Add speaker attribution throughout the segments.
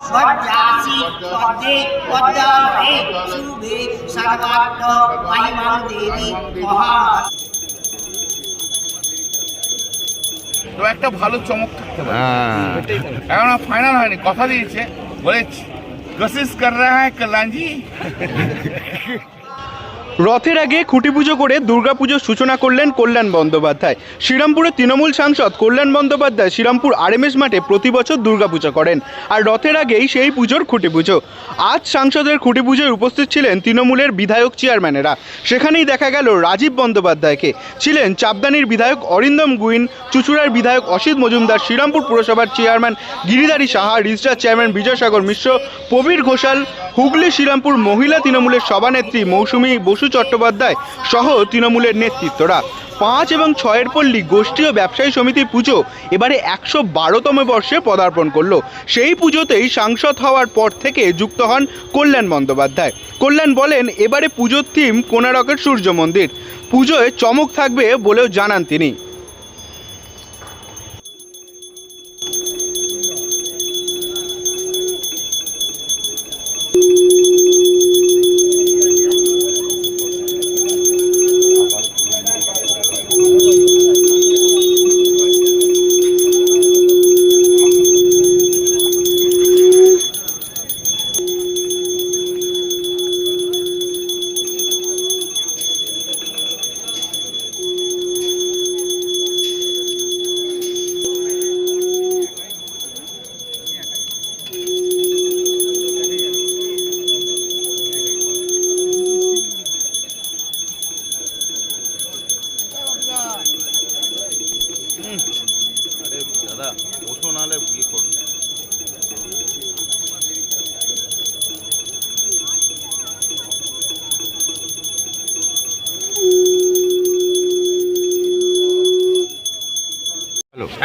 Speaker 1: পদ্মাসি পদ্মে শুভে সর্বাত্ম মহিমাং দেবী মহা
Speaker 2: তো একটা ভালো চমক থাকতে পারে।
Speaker 3: হ্যাঁ।
Speaker 2: এখন ফাইনাল হয়নি কথা দিয়েছে। বলে কোশিশ কর রা হ্যাঁ কল্যাণজি?
Speaker 4: রথের আগে খুঁটি পুজো করে দুর্গাপুজোর সূচনা করলেন কল্যাণ বন্দ্যোপাধ্যায়। শ্রীরামপুরের তৃণমূল সাংসদ কল্যাণ বন্দ্যোপাধ্যায় শ্রীরামপুর আরএমএস মাঠে প্রতি বছর দুর্গাপুজো করেন আর রথের আগেই সেই পুজোর খুঁটি পুজো। আজ সাংসদের খুঁটি পুজোয় উপস্থিত ছিলেন তৃণমূলের বিধায়ক চেয়ারম্যানেরা। সেখানেই দেখা গেল রাজীব বন্দ্যোপাধ্যায়কে। ছিলেন চাপদানির বিধায়ক অরিন্দম গুইন, চুচুড়ার বিধায়ক অসিত মজুমদার, শ্রীরামপুর পুরসভার chairman Giridhari Saha registrar chairman Bijoysagar Mishra, Prabir Ghoshal Hooghly, Serampore মহিলা তৃণমূলের সভানেত্রী মৌসুমী বসু চট্টোপাধ্যায় সহ তৃণমূলের নেতৃত্বরা। পাঁচ এবং ছয়ের পল্লী গোষ্ঠী ও ব্যবসায়ী সমিতির পুজো এবারে একশো বারোতম বর্ষে পদার্পণ করল। সেই পুজোতেই সাংসদ হওয়ার পর থেকে যুক্ত হন কল্যাণ বন্দ্যোপাধ্যায়। কল্যাণ বলেন, এবারে পুজোর থিম কোনারকের সূর্য মন্দির। পুজোয় চমক থাকবে বলেও জানান তিনি।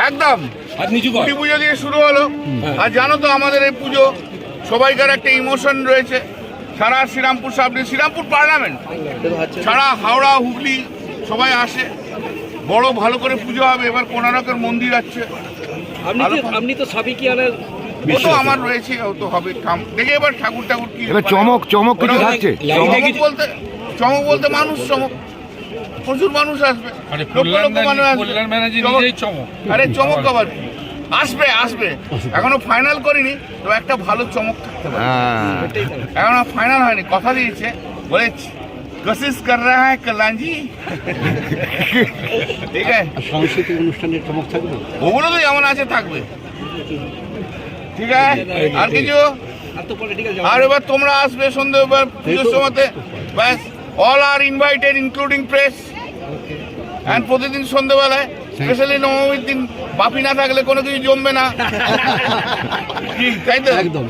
Speaker 2: একদম। খুঁটি পুজো দিয়ে শুরু হলো। আর জানো তো আমাদের এই পুজো সবাইকার একটা ইমোশন রয়েছে। সারা শ্রীরামপুর সাবডি শ্রীরামপুর পার্লামেন্ট। সারা হাওড়া হুগলি সবাই আসে। বড় ভালো করে পুজো হবে এবার কোনারকের মন্দির আছে।
Speaker 5: আপনি
Speaker 2: তো।
Speaker 5: আপনি তো সাবিকিয়ানের
Speaker 2: ও তো আমার রয়েছে ও তো হবে। ঠাম দেখে এবার ঠাকুর ঠাকুর কি
Speaker 3: এবার চমক চমক কিছু থাকছে?
Speaker 2: চমক বলতে চমক বলতে মানুষ চমক। প্রচুর মানুষ আসবে। আরে চমক আবার আসবে আসবে। এখনও ফাইনাল করিনি তো একটা ভালো চমক থাকতে পারে।
Speaker 3: হ্যাঁ।
Speaker 2: এখনও ফাইনাল হয়নি কথা দিয়েছে বলে কোশিশ কর রা হ্যাঁ কল্যাণজি ঠিক আছে
Speaker 5: সাংস্কৃতিক অনুষ্ঠানের চমক থাকবে?
Speaker 2: ওগুলো তো যেমন আছে থাকবে। ঠিক আছে? আর কিছু?
Speaker 5: আর
Speaker 2: এবার তোমরা আসবে সন্ধ্যে এবার পুজোর সময়তে। ব্যাস all are invited including press and প্রতিদিন সন্ধ্যেবেলায় স্পেশালি নবমীর দিন বাপি না থাকলে কোনো কিছু জমবে না। তাই তো?
Speaker 5: একদম।